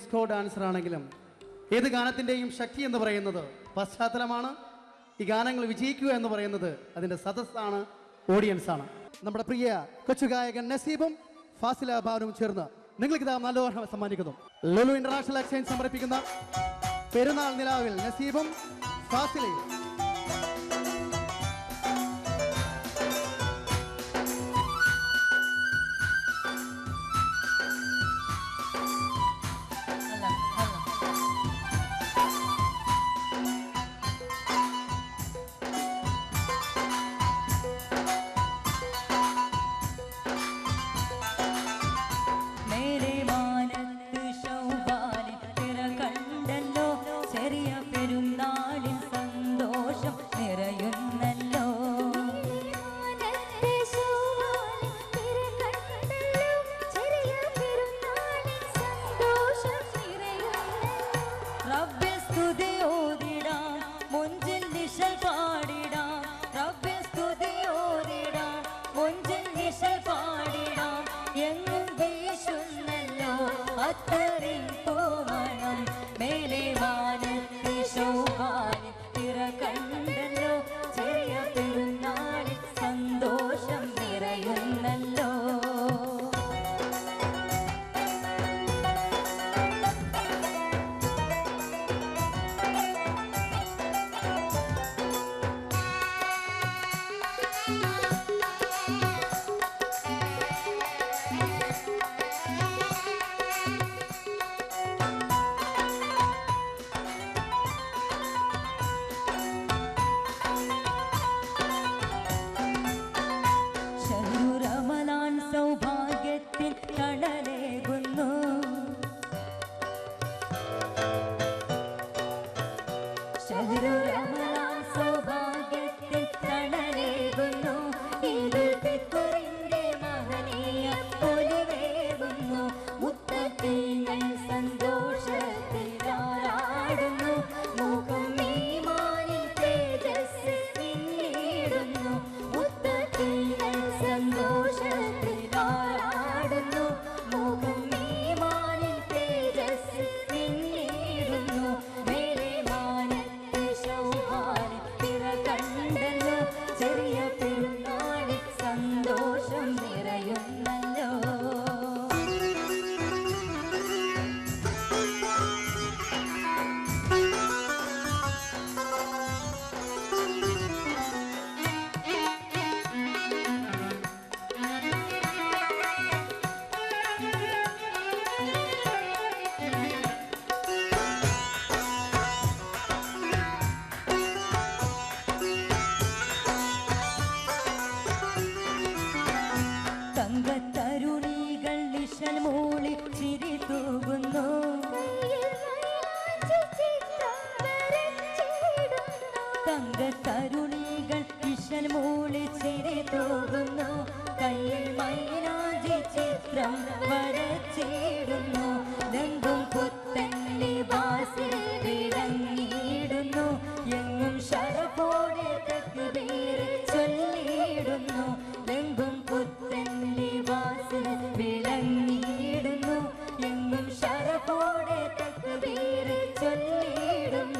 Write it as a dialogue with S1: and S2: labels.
S1: Disco dancer ആണെങ്കിലും ഏത് ഗാനത്തിന്റെയും ശക്തി എന്ന് പറയുന്നത് പശ്ചാത്തലമാണ്. ഈ ഗാനങ്ങൾ വിജയിക്കുക എന്ന് പറയുന്നത് അതിന്റെ സദസ്സാണ് ഓഡിയൻസാണ് നമ്മുടെ പ്രിയ കൊച്ചു ഗായകൻ നസീബും ഫാസില ഭാവനും ചേർന്ന് നിങ്ങൾക്ക് ഇതാ നല്ല ഓർമ്മ സമ്മാനിക്കുന്നു. ലുലു ഇന്റർനാഷണൽ എക്സ്ചേഞ്ച് സമർപ്പിക്കുന്ന പെരുന്നാൾ നിലാവിൽ നസീബും ഫാസിലയും.
S2: തങ്കത്തരുണികൾ നിശൽ മൂളി ചിരി തോകുന്നു. കയ്യിൽ മൈനാജി ചിത്രം വരച്ചിടുന്നു. രംഗും പുത്തൻ ലിബാസിൽ വിളങ്ങിയിടുന്നു. എങ്ങും ശരപോടെ തക്ബീർ ചൊല്ലിയിടുന്നു. രംഗും പുത്തൻ ലിബാസിൽ വിളങ്ങിയിടുന്നു. എങ്ങും ശരപോടെ തക്ബീർ ചൊല്ലിയിടുന്നു.